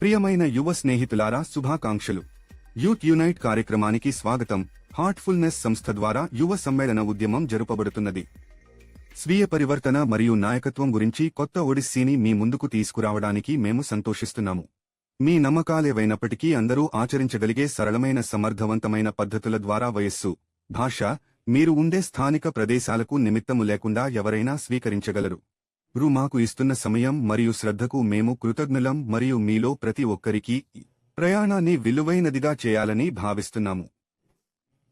ప్రియమైన యువ స్నేహితులారా శుభాకాంక్షలు. యూత్ యునైట్ కార్యక్రమానికి స్వాగతం. హార్ట్ఫుల్నెస్ సంస్థ ద్వారా యువ సమ్మేళన ఉద్యమం జరుపబడుతున్నది. స్వీయ పరివర్తన మరియు నాయకత్వం గురించి కొత్త ఒడిస్సీని మీ ముందుకు తీసుకురావడానికి మేము సంతోషిస్తున్నాము. మీ నమ్మకాలేవైనప్పటికీ అందరూ ఆచరించగలిగే సరళమైన సమర్థవంతమైన పద్ధతుల ద్వారా వయస్సు భాష మీరు ఉండే స్థానిక ప్రదేశాలకు నిమిత్తము లేకుండా ఎవరైనా స్వీకరించగలరు. రు మాకు ఇస్తున్న సమయం మరియు శ్రద్ధకు మేము కృతజ్ఞులం మరియు మీలో ప్రతి ఒక్కరికి ప్రయాణాన్ని విలువైనదిగా చేయాలని భావిస్తున్నాము.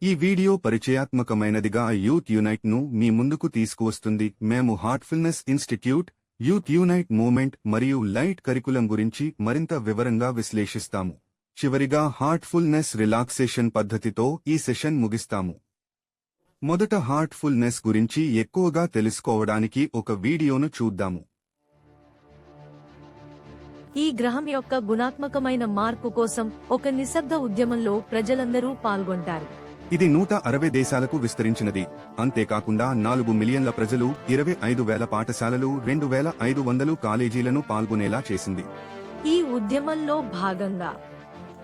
ఈ వీడియో పరిచయాత్మకమైనదిగా యూత్ యునైట్ను మీ ముందుకు తీసుకువస్తుంది. మేము heartfulness institute youth unite movement మరియు లైట్ కరికులం గురించి మరింత వివరంగా విశ్లేషిస్తాము. చివరిగా హార్ట్ఫుల్నెస్ రిలాక్సేషన్ పద్ధతితో ఈ సెషన్ ముగిస్తాము. మొదట హార్ట్ఫుల్నెస్ గురించి ఎక్కువగా తెలుసుకోవడానికి ఒక వీడియోను చూద్దాము. ఈ గ్రహం యొక్క గుణాత్మకమైన మార్పు కోసం ఒక నిశ్శబ్ద ఉద్యమంలో ప్రజలందరూ పాల్గొంటారు. ఇది నూట అరవై దేశాలకు విస్తరించినది. అంతేకాకుండా నాలుగు మిలియన్ల ప్రజలు ఇరవై ఐదు వేల పాఠశాలలు రెండు వేల ఐదు వందలు కాలేజీలను పాల్గొనేలా చేసింది. ఈ ఉద్యమంలో భాగంగా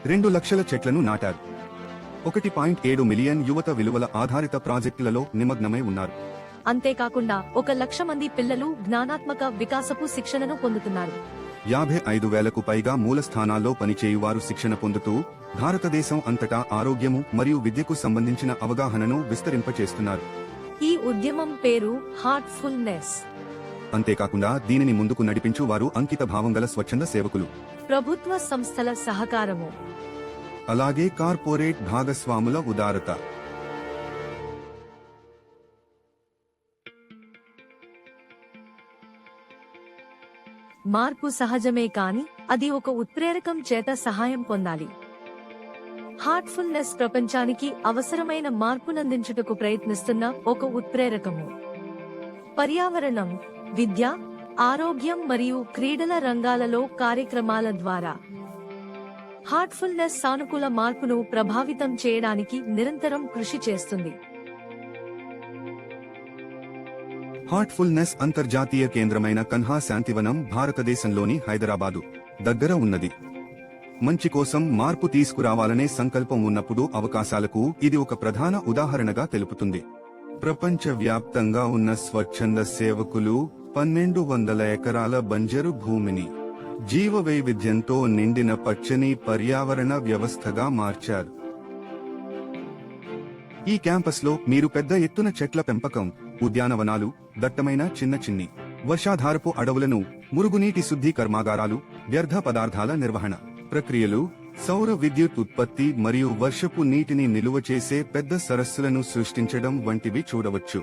రెండు లక్షల చెట్లను నాటారు. ఒకటి పాయింట్ ఏడు మిలియన్ యువత విలువల ఆధారిత ప్రాజెక్టులలో నిమగ్నమై ఉన్నారు. అంతేకాకుండా ఒక లక్ష మంది పిల్లలు జ్ఞానాత్మక వికాసపు శిక్షణను పొందుతున్నారు. యాభై ఐదు వేలకు పైగా మూల స్థానాల్లో పనిచేయువారు శిక్షణ పొందుతూ భారతదేశం అంతటా ఆరోగ్యము మరియు విద్యకు సంబంధించిన అవగాహనను విస్తరింపచేస్తున్నారు. ఈ ఉద్యమం పేరు హార్ట్ఫుల్నెస్. అంతేకాకుండా దీనిని ముందుకు నడిపించు వారు అంకిత భావం గల స్వచ్ఛంద సేవకులు. ప్రభుత్వ సంస్థల సహకారము. అలాగే కార్పొరేట్ భాగస్వాముల ఉదారత. మార్పు సహజమే కాని అది ఒక ఉత్ప్రేరకం చేత సహాయం పొందాలి. హార్ట్ఫుల్నెస్ ప్రపంచానికి అవసరమైన మార్పునందించుటకు ప్రయత్నిస్తున్న ఒక ఉత్ప్రేరకము. పర్యావరణం విద్య ఆరోగ్యం మరియు క్రీడల రంగాలలో కార్యక్రమాల ద్వారా. హార్ట్ఫుల్నెస్ సానుకూల మార్పును ప్రభావితం చేయడానికి నిరంతరం కృషి చేస్తుంది. హార్ట్ఫుల్నెస్ అంతర్జాతీయ కేంద్రమైన కన్హా శాంతివనం భారతదేశంలోని హైదరాబాదు దగ్గర ఉన్నది. మంచి కోసం మార్పు తీసుకురావాలనే సంకల్పం ఉన్నప్పుడు అవకాశాలకు ఇది ఒక ప్రధాన ఉదాహరణగా తెలుపుతుంది. ప్రపంచవ్యాప్తంగా ఉన్న స్వచ్ఛంద సేవకులు పన్నెండు వందల ఎకరాల బంజరు భూమిని జీవ వైవిధ్యంతో నిండిన పచ్చని పర్యావరణ వ్యవస్థగా మార్చారు. ఈ క్యాంపస్లో మీరు పెద్ద ఎత్తున చెట్ల పెంపకం ఉద్యానవనాలు దట్టమైన చిన్న చిన్ని వర్షాధారపు అడవులను మురుగునీటి శుద్ధి కర్మాగారాలు వ్యర్థ పదార్థాల నిర్వహణ. ప్రక్రియలు సౌర విద్యుత్ ఉత్పత్తి మరియు వర్షపు నీటిని నిలువ చేసే పెద్ద సరస్సులను సృష్టించడం వంటివి చూడవచ్చు.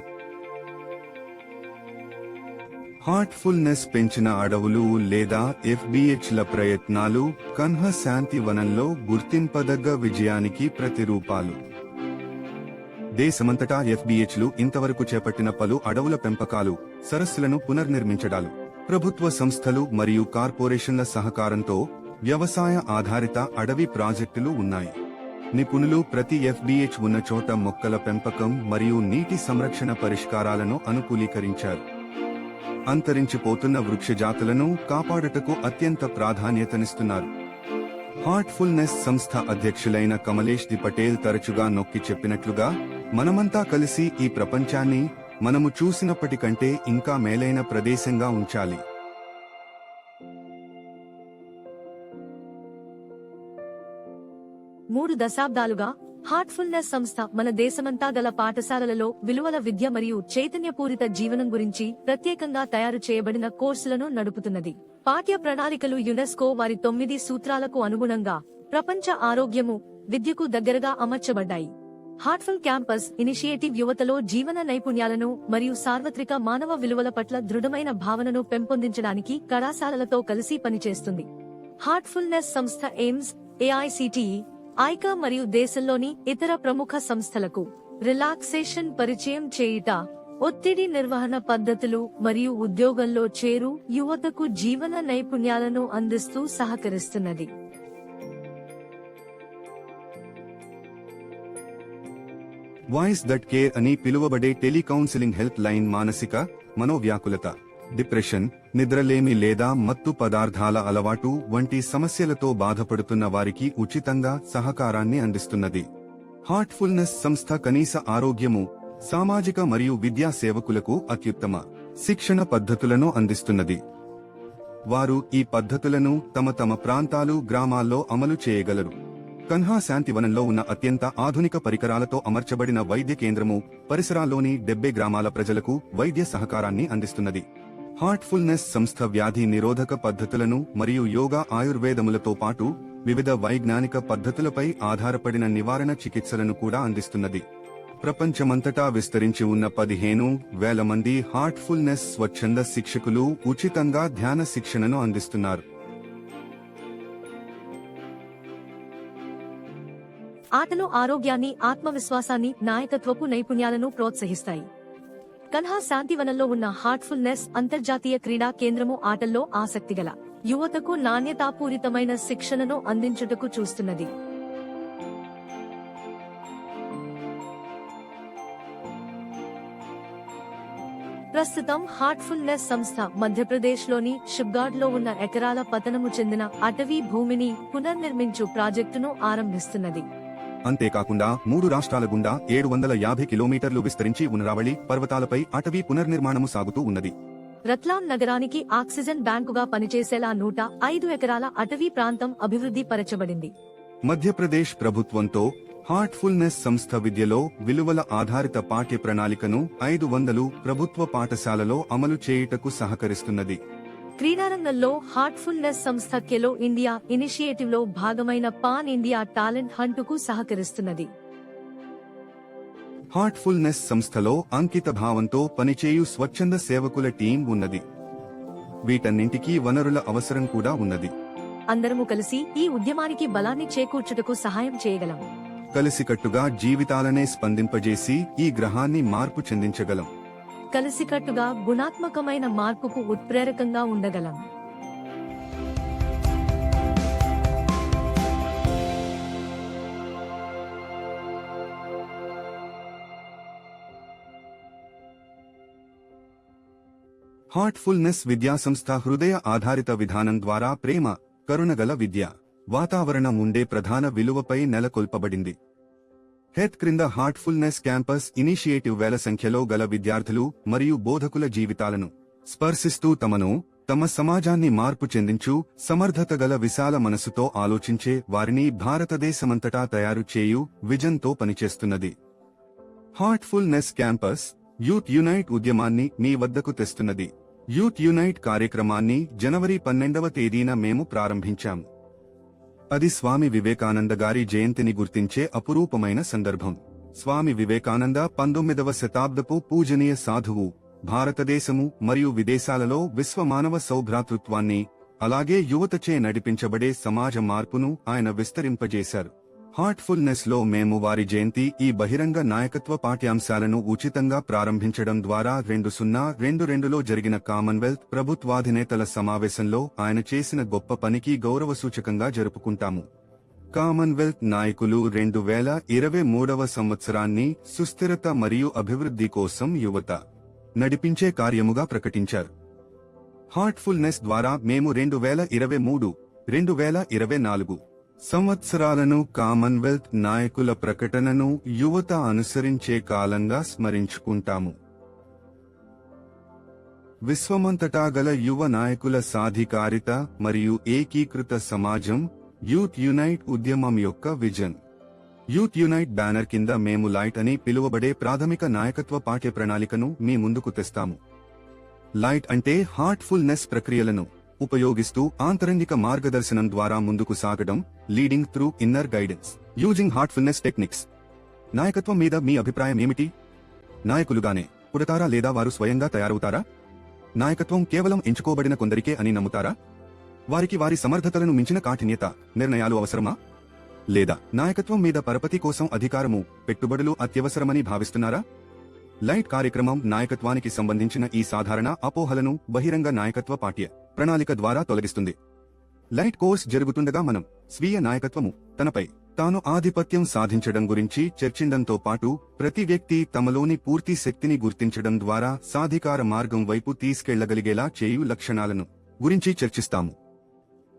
హార్ట్ఫుల్నెస్ పెంచిన అడవులు లేదా ఎఫ్బిహెచ్ల ప్రయత్నాలు కన్హ శాంతి వనంలో గుర్తింపదగ్గ విజయానికి ప్రతిరూపాలు. దేశమంతటా ఎఫ్బిహెచ్లు ఇంతవరకు చేపట్టిన పలు అడవుల పెంపకాలు సరస్సులను పునర్నిర్మించడాలు. ప్రభుత్వ సంస్థలు మరియు కార్పొరేషన్ల సహకారంతో వ్యవసాయ ఆధారిత అడవి ప్రాజెక్టులు ఉన్నాయి. నిపుణులు ప్రతి ఎఫ్బిహెచ్ ఉన్న చోట మొక్కల పెంపకం మరియు నీటి సంరక్షణ పరిష్కారాలను అనుకూలీకరించారు. అంతరించిపోతున్న వృక్ష జాతులను కాపాడుటకు అత్యంత ప్రాధాన్యతనిస్తున్నారు. హార్ట్ఫుల్నెస్ సంస్థ అధ్యక్షులైన కమలేష్ ది పటేల్ తరచుగా నొక్కి చెప్పినట్లుగా మనమంతా కలిసి ఈ ప్రపంచాన్ని మనము చూసినప్పటికంటే ఇంకా మేలైన ప్రదేశంగా ఉంచాలి. మూడు దశాబ్దాలుగా హార్ట్ఫుల్నెస్ సంస్థ మన దేశమంతా గల పాఠశాలలలో విలువల విద్య మరియు చైతన్యపూరిత జీవనం గురించి ప్రత్యేకంగా తయారు చేయబడిన కోర్సులను నడుపుతున్నది. పాఠ్య ప్రణాళికలు యునెస్కో వారి తొమ్మిది సూత్రాలకు అనుగుణంగా ప్రపంచ ఆరోగ్యము విద్యకు దగ్గరగా అమర్చబడ్డాయి. హార్ట్ఫుల్ క్యాంపస్ ఇనిషియేటివ్ యువతలో జీవన నైపుణ్యాలను మరియు సార్వత్రిక మానవ విలువల పట్ల దృఢమైన భావనను పెంపొందించడానికి కళాశాలలతో కలిసి పనిచేస్తుంది. హార్ట్ఫుల్నెస్ సంస్థ ఎయిమ్స్ ఏఐసిటిఈ ఐకా మరియు దేశంలోని ఇతర ప్రముఖ సంస్థలకు రిలాక్సేషన్ పరిచయం చేయుట ఒత్తిడి నిర్వహణ పద్ధతులు మరియు ఉద్యోగంలో చేరు యువతకు జీవన నైపుణ్యాలను అందిస్తూ సహకరిస్తున్నది. వాయిస్ దట్ కేర్ అని పిలువబడే టెలికౌన్సిలింగ్ హెల్ప్ లైన్ మానసిక మనోవ్యాకులత డిప్రెషన్ నిద్రలేమి లేదా మత్తు పదార్థాల అలవాటు వంటి సమస్యలతో బాధపడుతున్న వారికి ఉచితంగా సహకారాన్ని అందిస్తున్నది. హార్ట్ఫుల్నెస్ సంస్థ కనీస ఆరోగ్యము సామాజిక మరియు విద్యా సేవకులకు అత్యుత్తమ శిక్షణ పద్ధతులను అందిస్తున్నది. వారు ఈ పద్ధతులను తమ తమ ప్రాంతాలు గ్రామాల్లో అమలు చేయగలరు. కన్హా శాంతివనంలో ఉన్న అత్యంత ఆధునిక పరికరాలతో అమర్చబడిన వైద్య కేంద్రము పరిసరాల్లోని డెబ్బై గ్రామాల ప్రజలకు వైద్య సహకారాన్ని అందిస్తున్నది. హార్ట్ఫుల్నెస్ సంస్థ వ్యాధి నిరోధక పద్ధతులను మరియు యోగా ఆయుర్వేదములతో పాటు వివిధ వైజ్ఞానిక పద్ధతులపై ఆధారపడిన నివారణ చికిత్సలను కూడా అందిస్తున్నది. ప్రపంచమంతటా విస్తరించి ఉన్న పదిహేను వేల మంది హార్ట్ఫుల్నెస్ స్వచ్ఛంద శిక్షకులు ఉచితంగా ధ్యాన శిక్షణను అందిస్తున్నారు. ఆటలు ఆరోగ్యాన్ని ఆత్మవిశ్వాసాన్ని నాయకత్వపు నైపుణ్యాలను ప్రోత్సహిస్తాయి. కన్హా శాంతివనంలో ఉన్న హార్ట్ఫుల్నెస్ అంతర్జాతీయ క్రీడా కేంద్రము ఆటల్లో ఆసక్తిగల యువతకు నాణ్యతాపూరితమైన శిక్షణను అందించుటకు చూస్తున్నది. ప్రస్తుతం హార్ట్ఫుల్నెస్ సంస్థ మధ్యప్రదేశ్లోని షిబ్గాడ్లో ఉన్న ఎకరాల పతనము చెందిన అటవీ భూమిని పునర్నిర్మించు ప్రాజెక్టును ఆరంభిస్తున్నది. అంతేకాకుండా మూడు రాష్ట్రాల గుండా ఏడు వందల యాభై కిలోమీటర్లు విస్తరించి ఉన్న రావళి పర్వతాలపై అటవీ పునర్నిర్మాణము సాగుతూ ఉన్నది. రత్లాం నగరానికి ఆక్సిజన్ బ్యాంకుగా పనిచేసేలా నూట ఐదు ఎకరాల అటవీ ప్రాంతం అభివృద్ధి పరచబడింది. మధ్యప్రదేశ్ ప్రభుత్వంతో హార్ట్ఫుల్నెస్ సంస్థ విద్యలో విలువల ఆధారిత పాఠ్య ప్రణాళికను ఐదు వందలు ప్రభుత్వ పాఠశాలలో అమలు చేయుటకు సహకరిస్తున్నది. క్రీడారంగంలో హార్ట్ఫుల్నెస్ సంస్థ కెలో ఇండియా ఇనిషియేటివ్లో భాగమైన పాన్ ఇండియా టాలెంట్ హంటుకు సహకరిస్తున్నది. హార్ట్ఫుల్నెస్ సంస్థలో అంకిత భావంతో పనిచేయు స్వచ్ఛంద సేవకుల టీం ఉన్నది. వీటన్నింటికీ వనరుల అవసరం కూడా ఉన్నది. అందరము కలిసి ఈ ఉద్యమానికి బలాన్ని చేకూర్చుటకు సహాయం చేయగలం. కలిసికట్టుగా జీవితాలనే స్పందింపజేసి ఈ గ్రహాన్ని మార్పు చెందించగలం. కలిసికట్టుగా గుణాత్మకమైన మార్పుకు ఉత్ప్రేరకంగా ఉండగలం. హార్ట్ఫుల్నెస్ విద్యాసంస్థ హృదయ ఆధారిత విధానం ద్వారా ప్రేమ కరుణగల విద్య వాతావరణం ఉండే ప్రధాన విలువపై నెలకొల్పబడింది హెత్ క్రింద హార్ట్ఫుల్నెస్ క్యాంపస్ ఇనిషియేటివ్ వేల సంఖ్యలో గల విద్యార్థులు మరియు బోధకుల జీవితాలను స్పర్శిస్తూ తమను తమ సమాజాన్ని మార్పు చెందించు సమర్థత గల విశాల మనసుతో ఆలోచించే వారిని భారతదేశమంతటా తయారు చేయు విజన్తో పనిచేస్తున్నది. హార్ట్ఫుల్నెస్ క్యాంపస్ యూత్ యునైట్ ఉద్యమాన్ని మీ వద్దకు తెస్తున్నది. యూత్ యునైట్ కార్యక్రమాన్ని జనవరి పన్నెండవ తేదీన మేము ప్రారంభించాము అది స్వామి వివేకానంద గారి జయంతిని గుర్తించే అపురూపమైన సందర్భం. స్వామి వివేకానంద పంతొమ్మిదవ శతాబ్దపు పూజనీయ సాధువు భారతదేశము మరియు విదేశాలలో విశ్వమానవ సౌభ్రాతృత్వాన్ని అలాగే యువతచే నడిపించబడే సమాజ మార్పును ఆయన విస్తరింపజేశారు. హార్ట్ఫుల్నెస్లో మేము వారి జయంతి ఈ బహిరంగ నాయకత్వ పాఠ్యాంశాలను ఉచితంగా ప్రారంభించడం ద్వారా రెండు సున్నా రెండు రెండులో జరిగిన కామన్వెల్త్ ప్రభుత్వాధినేతల సమావేశంలో ఆయన చేసిన గొప్ప పనికి గౌరవ సూచకంగా జరుపుకుంటాము. కామన్వెల్త్ నాయకులు రెండు వేల ఇరవై మూడవ సంవత్సరాన్ని సుస్థిరత మరియు అభివృద్ధి కోసం యువత నడిపించే కార్యముగా ప్రకటించారు. హార్ట్ఫుల్నెస్ ద్వారా మేము రెండు వేల ఇరవై మూడు రెండు వేల ఇరవై నాలుగు సంవత్సరాలను కామన్వెల్త్ నాయకుల ప్రకటనను యువత అనుసరించే కాలంగా స్మరించుకుంటాము. విశ్వమంతటా గల యువ నాయకుల సాధికారిత మరియు ఏకీకృత సమాజం యూత్ యునైట్ ఉద్యమం యొక్క విజన్. యూత్ యునైట్ బ్యానర్ కింద మేము లైట్ అని పిలువబడే ప్రాథమిక నాయకత్వ పాఠ్య ప్రణాళికను మీ ముందుకు తెస్తాము. లైట్ అంటే హార్ట్ఫుల్నెస్ ప్రక్రియలను. ఉపయోగిస్తూ ఆంతరంగిక మార్గదర్శనం ద్వారా ముందుకు సాగడం leading through inner guidance using heartfulness techniques నాయకత్వం మీద మీ అభిప్రాయం ఏమిటి? నాయకులుగానే పుడతారా లేదా వారు స్వయంగా తయారవుతారా? నాయకత్వం కేవలం ఎంచుకోబడిన కొందరికే అని నమ్ముతారా? వారికి వారి సమర్థతలను మించిన కాఠిన్యత నిర్ణయాలు అవసరమా? లేదా నాయకత్వం మీద పరపతి కోసం అధికారము పెట్టుబడులు అత్యవసరమని భావిస్తున్నారా? లైట్ కార్యక్రమం నాయకత్వానికి సంబంధించిన ఈ సాధారణ అపోహలను బహిరంగ నాయకత్వ పాఠ్య ప్రణాళిక ద్వారా తొలగిస్తుంది. లైట్ కోర్స్ జరుగుతుండగా మనం స్వీయ నాయకత్వము తనపై తాను ఆధిపత్యం సాధించడం గురించి చర్చిండంతో పాటు ప్రతి వ్యక్తి తమలోని పూర్తి శక్తిని గుర్తించడం ద్వారా సాధికార మార్గం వైపు తీసుకెళ్ళగలిగేలా చేయు లక్షణాలను గురించి చర్చిస్తాము.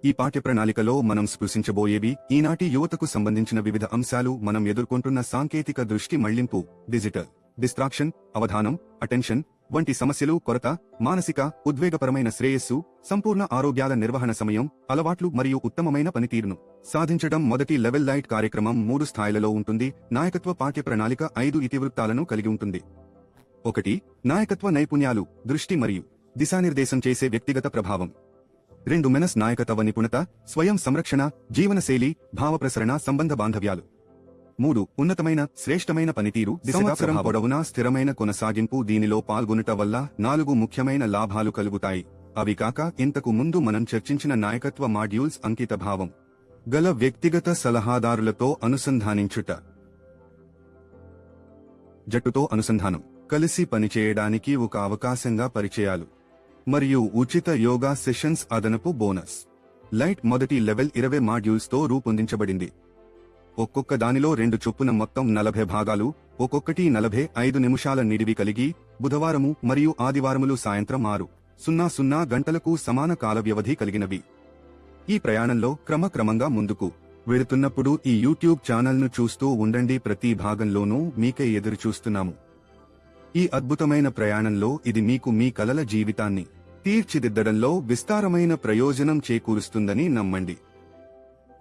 ఈ పాఠ్య ప్రణాళికలో మనం స్పృశించబోయేవి ఈనాటి యువతకు సంబంధించిన వివిధ అంశాలు మనం ఎదుర్కొంటున్న సాంకేతిక దృష్టి మళ్ళింపు డిజిటల్ డిస్ట్రాక్షన్ అవధానం అటెన్షన్ వంటి సమస్యలు కొరత మానసిక ఉద్వేగపరమైన శ్రేయస్సు సంపూర్ణ ఆరోగ్యాల నిర్వహణ సమయం అలవాట్లు మరియు ఉత్తమమైన పనితీరును సాధించడం మొదటి లెవెల్ లైట్ కార్యక్రమం మూడు స్థాయిలలో ఉంటుంది. నాయకత్వ పాఠ్య ప్రణాళిక ఐదు ఇతివృత్తాలను కలిగి ఉంటుంది. ఒకటి నాయకత్వ నైపుణ్యాలు దృష్టి మరియు దిశానిర్దేశం చేసే వ్యక్తిగత ప్రభావం. రెండు మెనస్ నాయకత్వ నిపుణత స్వయం సంరక్షణ జీవనశైలి భావప్రసరణ సంబంధ బాంధవ్యాలు. మూడు ఉన్నతమైన శ్రేష్టమైన పనితీరు సంవత్సరం పొడవునా స్థిరమైన కొనసాగింపు దీనిలో పాల్గొనుట వల్ల నాలుగు ముఖ్యమైన లాభాలు కలుగుతాయి. అవి కాక ఇంతకు ముందు మనం చర్చించిన నాయకత్వ మాడ్యూల్స్ అంకిత భావం. గల వ్యక్తిగత సలహాదారులతో అనుసంధానించుట. జట్టుతో అనుసంధానం. కలిసి పనిచేయడానికి ఒక అవకాశంగా పరిచయాలు. మరియు ఉచిత యోగా సెషన్స్ అదనపు బోనస్. లైట్ మొదటి లెవెల్ ఇరవై మాడ్యూల్స్తో రూపొందించబడింది. ఒక్కొక్క దానిలో రెండు చొప్పున మొత్తం నలభై భాగాలు ఒక్కొక్కటి నలభై ఐదు నిమిషాల నిడివి కలిగి బుధవారము మరియు ఆదివారములు సాయంత్రం ఆరు సున్నా సున్నా గంటలకు సమాన కాల వ్యవధి కలిగినవి. ఈ ప్రయాణంలో క్రమక్రమంగా ముందుకు వెళుతున్నప్పుడు ఈ యూట్యూబ్ ఛానల్ను చూస్తూ ఉండండి ప్రతి భాగంలోనూ మీకే ఎదురు చూస్తున్నాము. ఈ అద్భుతమైన ప్రయాణంలో ఇది మీకు మీ కలల జీవితాన్ని తీర్చిదిద్దడంలో విస్తారమైన ప్రయోజనం చేకూరుస్తుందని నమ్మండి.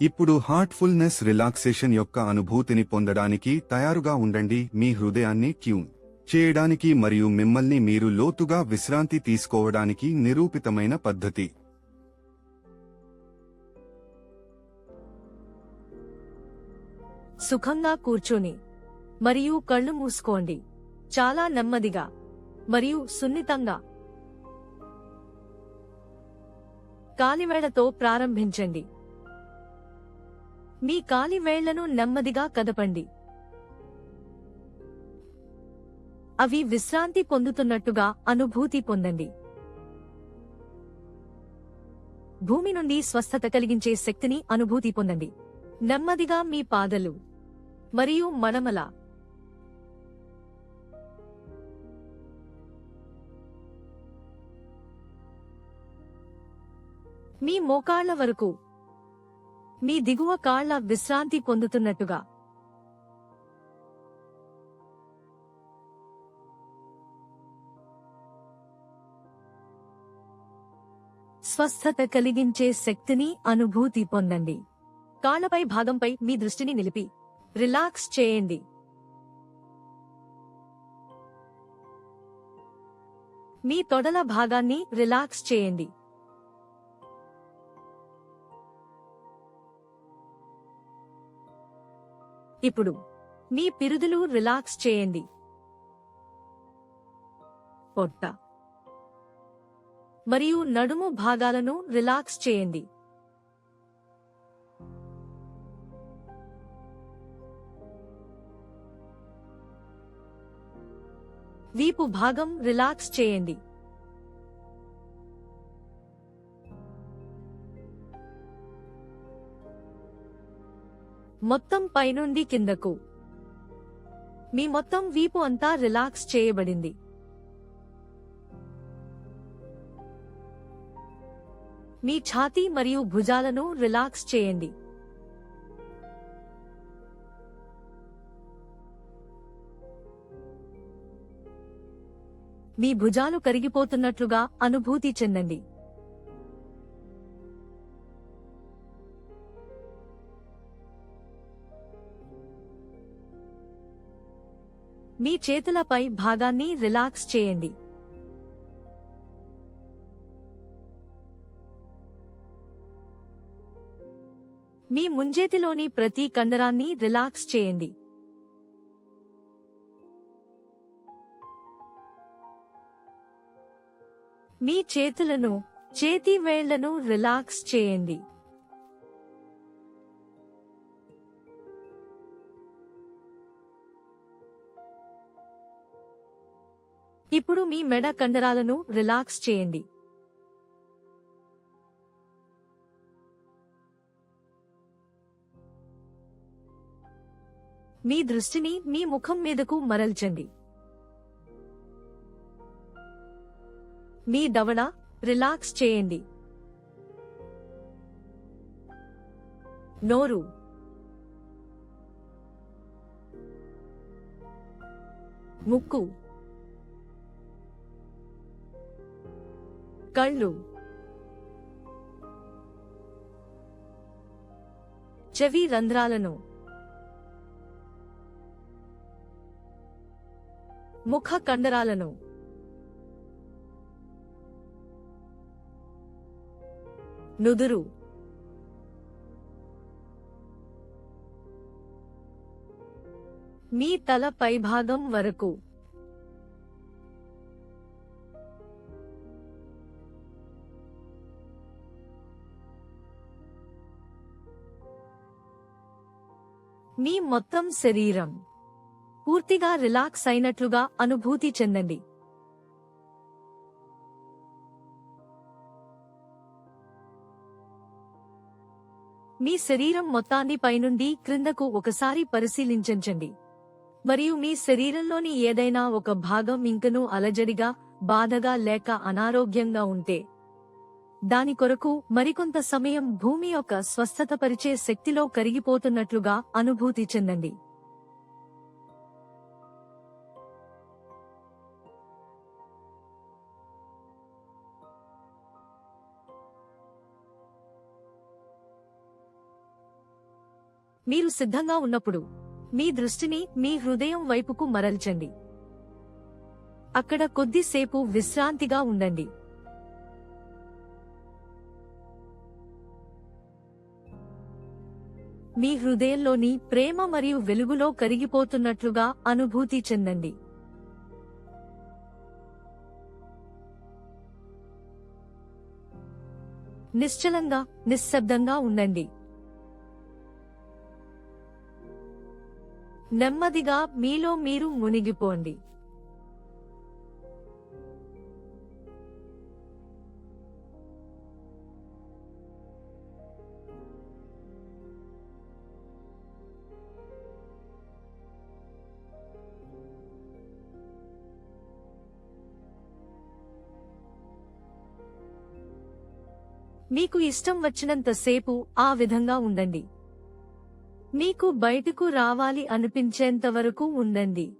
ఇప్పుడు హార్ట్ఫుల్నెస్ రిలాక్సేషన్ యొక్క అనుభూతిని పొందడానికి తయారుగా ఉండండి మీ హృదయాన్ని ట్యూన్ చేయడానికి మరియు మిమ్మల్ని మీరు లోతుగా విశ్రాంతి తీసుకోవడానికి నిరూపితమైన పద్ధతి. సుఖంగా కూర్చొని మరియు కళ్ళు మూసుకోండి. చాలా నెమ్మదిగా మరియు సున్నితంగా. కాలివేళతో ప్రారంభించండి. మీ కాలివేళ్ళను నెమ్మదిగా కదపండి. అవి విశ్రాంతి పొందుతున్నట్టుగా అనుభూతి పొందండి. భూమి నుండి స్వస్థత కలిగించే శక్తిని అనుభూతి పొందండి. నెమ్మదిగా మీ పాదలు మరియు మడమల మీ మోకాళ్ళ వరకు మీ దిగువ కాళ్ళ విశ్రాంతి పొందుతున్నట్టుగా. స్వస్థత కలిగించే శక్తిని అనుభూతి పొందండి. కాళ్ళపై భాగంపై మీ దృష్టిని నిలిపి రిలాక్స్ చేయండి. మీ తొడల భాగాన్ని రిలాక్స్ చేయండి. ఇప్పుడు మీ పిరుదులు రిలాక్స్ చేయండి. పొట్ట. మరియు నడుము భాగాలను రిలాక్స్ చేయండి. వీపు భాగం రిలాక్స్ చేయండి. మొత్తం పైనుండి కిందకు. మీ మొత్తం వీపు అంతా రిలాక్స్ చేయబడింది. మీ ఛాతీ మరియు భుజాలను రిలాక్స్ చేయండి. మీ భుజాలు కరిగిపోతున్నట్లుగా అనుభూతి చెందండి. మీ చేతులపై భాగాన్ని రిలాక్స్ చేయండి. మీ ముంజేతిలోని ప్రతి కండరాన్ని రిలాక్స్ చేయండి. మీ చేతులను చేతి వేళ్ళను రిలాక్స్ చేయండి. ఇప్పుడు మీ మెడ కండరాలను రిలాక్స్ చేయండి. మీ దృష్టిని మీ ముఖం మీదకు మరల్చండి. మీ దవడ రిలాక్స్ చేయండి. నోరు. ముక్కు. కళ్ళు. చెవి రంధ్రాలను. ముఖ కండరాలను. నుదురు. మీ తల పైభాగం వరకు. మీ మొత్తం శరీరం. పూర్తిగా రిలాక్స్ అయినట్లుగా అనుభూతి చెందండి. మీ శరీరం మొత్తాన్ని పైనుండి క్రిందకు ఒకసారి పరిశీలించండి. మరియు మీ శరీరంలోని ఏదైనా ఒక భాగం ఇంకనూ అలజడిగా బాధగా లేక అనారోగ్యంగా ఉంటే దాని కొరకు మరికొంత సమయం భూమి యొక్క స్వస్థత పరిచే శక్తిలో కరిగిపోతున్నట్లుగా అనుభూతి చెందండి. మీరు సిద్ధంగా ఉన్నప్పుడు మీ దృష్టిని మీ హృదయం వైపుకు మరల్చండి. అక్కడ కొద్దిసేపు విశ్రాంతిగా ఉండండి. మీ హృదయంలోని ప్రేమ మరియు వెలుగులో కరిగిపోతున్నట్లుగా అనుభూతి చెందండి. నిశ్చలంగా నిశ్శబ్దంగా ఉండండి. నెమ్మదిగా మీలో మీరు మునిగిపోండి. మీకు ఇష్టం వచ్చినంత సేపు ఆ విధంగా ఉండండి. మీకు బయటకు రావాలి అనిపించేంత వరకు ఉండండి.